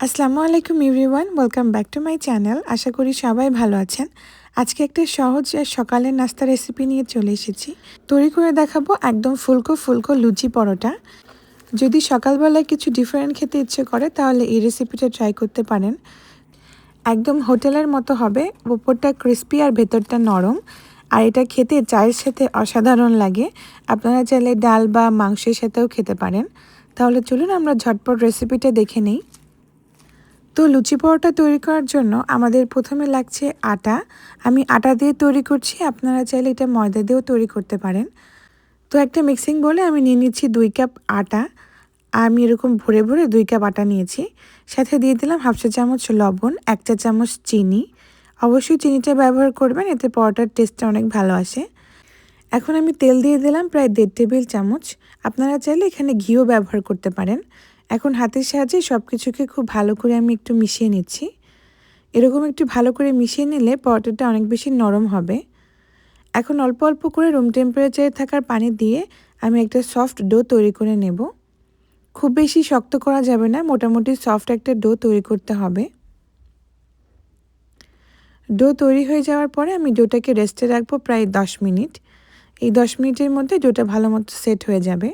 আসসালামু আলাইকুম everyone, welcome back to my channel. আশা করি সবাই ভালো আছেন। আজকে একটা সহজ সকালের নাস্তা রেসিপি নিয়ে চলে এসেছি। তৈরি করে দেখাবো একদম ফুলকো ফুলকো লুচি পরোটা। যদি সকালবেলায় কিছু ডিফারেন্ট খেতে ইচ্ছে করে, তাহলে এই রেসিপিটা ট্রাই করতে পারেন। একদম হোটেলের মতো হবে, ওপরটা ক্রিস্পি আর ভেতরটা নরম। আর এটা খেতে চায়ের সাথে অসাধারণ লাগে। আপনারা চাইলে ডাল বা মাংসের সাথেও খেতে পারেন। তাহলে চলুন আমরা ঝটপট রেসিপিটা দেখে নিই। তো লুচি পরোটা তৈরি করার জন্য আমাদের প্রথমে লাগছে আটা। আমি আটা দিয়ে তৈরি করছি, আপনারা চাইলে এটা ময়দা দিয়েও তৈরি করতে পারেন। তো একটা মিক্সিং বলে আমি নিয়ে নিচ্ছি দুই কাপ আটা। আমি এরকম ভরে ভরে দুই কাপ আটা নিয়েছি। সাথে দিয়ে দিলাম হাফ চা চামচ লবণ, এক চা চামচ চিনি। অবশ্যই চিনিটা ব্যবহার করবেন, এতে পরোটার টেস্টটা অনেক ভালো আসে। এখন আমি তেল দিয়ে দিলাম প্রায় দেড় টেবিল চামচ। আপনারা চাইলে এখানে ঘিও ব্যবহার করতে পারেন। এখন হাতের সাহায্যে সব কিছুকে খুব ভালো করে আমি একটু মিশিয়ে নিচ্ছি। এরকম একটু ভালো করে মিশিয়ে নিলে পরোটাটা অনেক বেশি নরম হবে। এখন অল্প অল্প করে রুম টেম্পারেচারে থাকার পানি দিয়ে আমি একটা সফট ডো তৈরি করে নেব। খুব বেশি শক্ত করা যাবে না, মোটামুটি সফট একটা ডো তৈরি করতে হবে। ডো তৈরি হয়ে যাওয়ার পরে আমি ডোটাকে রেস্টে রাখব প্রায় দশ মিনিট। এই দশ মিনিটের মধ্যে ডোটা ভালো মতো সেট হয়ে যাবে।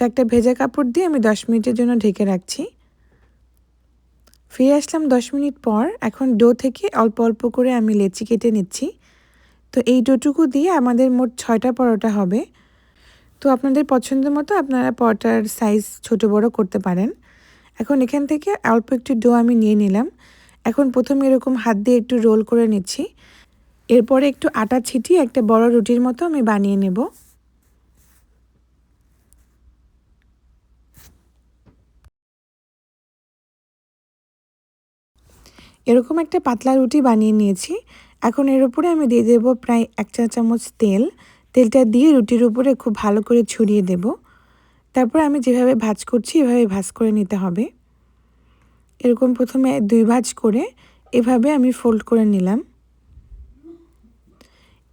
তো একটা ভেজা কাপড় দিয়ে আমি দশ মিনিটের জন্য ঢেকে রাখছি। ফিরে আসলাম দশ মিনিট পর, এখন ডো থেকে অল্প অল্প করে আমি লেচি কেটে নিচ্ছি। তো এই ডোটুকু দিয়ে আমাদের মোট ছয়টা পরোটা হবে। তো আপনাদের পছন্দ মতো আপনারা পরোটার সাইজ ছোট বড় করতে পারেন। এখন এখান থেকে অল্প একটু ডো আমি নিয়ে নিলাম। এখন প্রথমে এরকম হাত দিয়ে একটু রোল করে নিচ্ছি। এরপরে একটু আটা ছিটিয়ে একটা বড় রুটির মতো আমি বানিয়ে নেব। এরকম একটা পাতলা রুটি বানিয়ে নিয়েছি। এখন এর উপরে আমি দিয়ে দেব প্রায় এক চা চামচ তেল। তেলটা দিয়ে রুটির উপরে খুব ভালো করে ছড়িয়ে দেব। তারপর আমি যেভাবে ভাজ করছি, এভাবে ভাজ করে নিতে হবে। এরকম প্রথমে দুই ভাজ করে এভাবে আমি ফোল্ড করে নিলাম।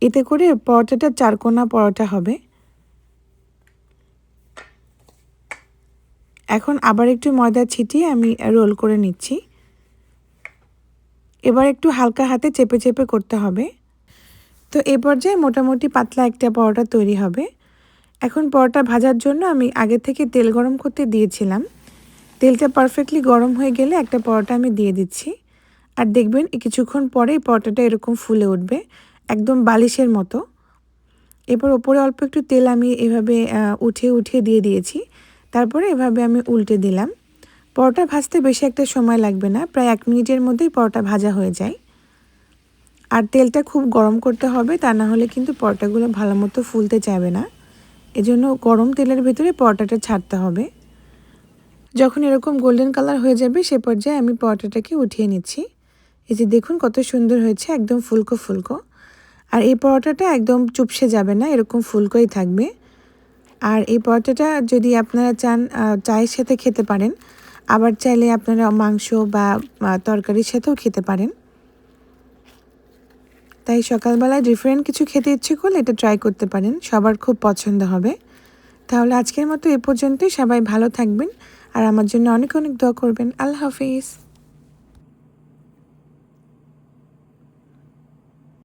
এতে করে পরোটাটা চারকোনা পরোটা হবে। এখন আবার একটু ময়দা ছিটিয়ে আমি রোল করে নিচ্ছি। এবার একটু হালকা হাতে চেপে চেপে করতে হবে। তো এ পর্যায়ে মোটামুটি পাতলা একটা পরোটা তৈরি হবে। এখন পরোটা ভাজার জন্য আমি আগে থেকে তেল গরম করতে দিয়েছিলাম। তেলটা পারফেক্টলি গরম হয়ে গেলে একটা পরোটা আমি দিয়ে দিচ্ছি। আর দেখবেন কিছুক্ষণ পরেই পরোটাটা এরকম ফুলে উঠবে, একদম বালিশের মতো। এরপর ওপরে অল্প একটু তেল আমি এভাবে উঠে উঠিয়ে দিয়ে দিয়েছি। তারপরে এভাবে আমি উল্টে দিলাম। পরোটা ভাজতে বেশি একটা সময় লাগবে না, প্রায় এক মিনিটের মধ্যেই পরোটা ভাজা হয়ে যায়। আর তেলটা খুব গরম করতে হবে, তা না হলে কিন্তু পরোটাগুলো ভালো মতো ফুলতে চাইবে না। এজন্য গরম তেলের ভেতরে পরোটাটা ছাড়তে হবে। যখন এরকম গোল্ডেন কালার হয়ে যাবে, সে পর্যায়ে আমি পরোটাটাকে উঠিয়ে নিচ্ছি। এই যে দেখুন কত সুন্দর হয়েছে, একদম ফুলকো ফুলকো। আর এই পরোটাটা একদম চুপসে যাবে না, এরকম ফুলকোই থাকবে। আর এই পরোটাটা যদি আপনারা চান চায়ের সাথে খেতে পারেন আবার চাইলে আপনারা মাংস বা তরকারির সাথেও খেতে পারেন। তাই সকালবেলায় ডিফারেন্ট কিছু খেতে ইচ্ছে করলে এটা ট্রাই করতে পারেন, সবার খুব পছন্দ হবে। তাহলে আজকের মতো এ পর্যন্তই, সবাই ভালো থাকবেন, আর আমার জন্য অনেক অনেক দোয়া করবেন। আল্লাহ হাফিজ।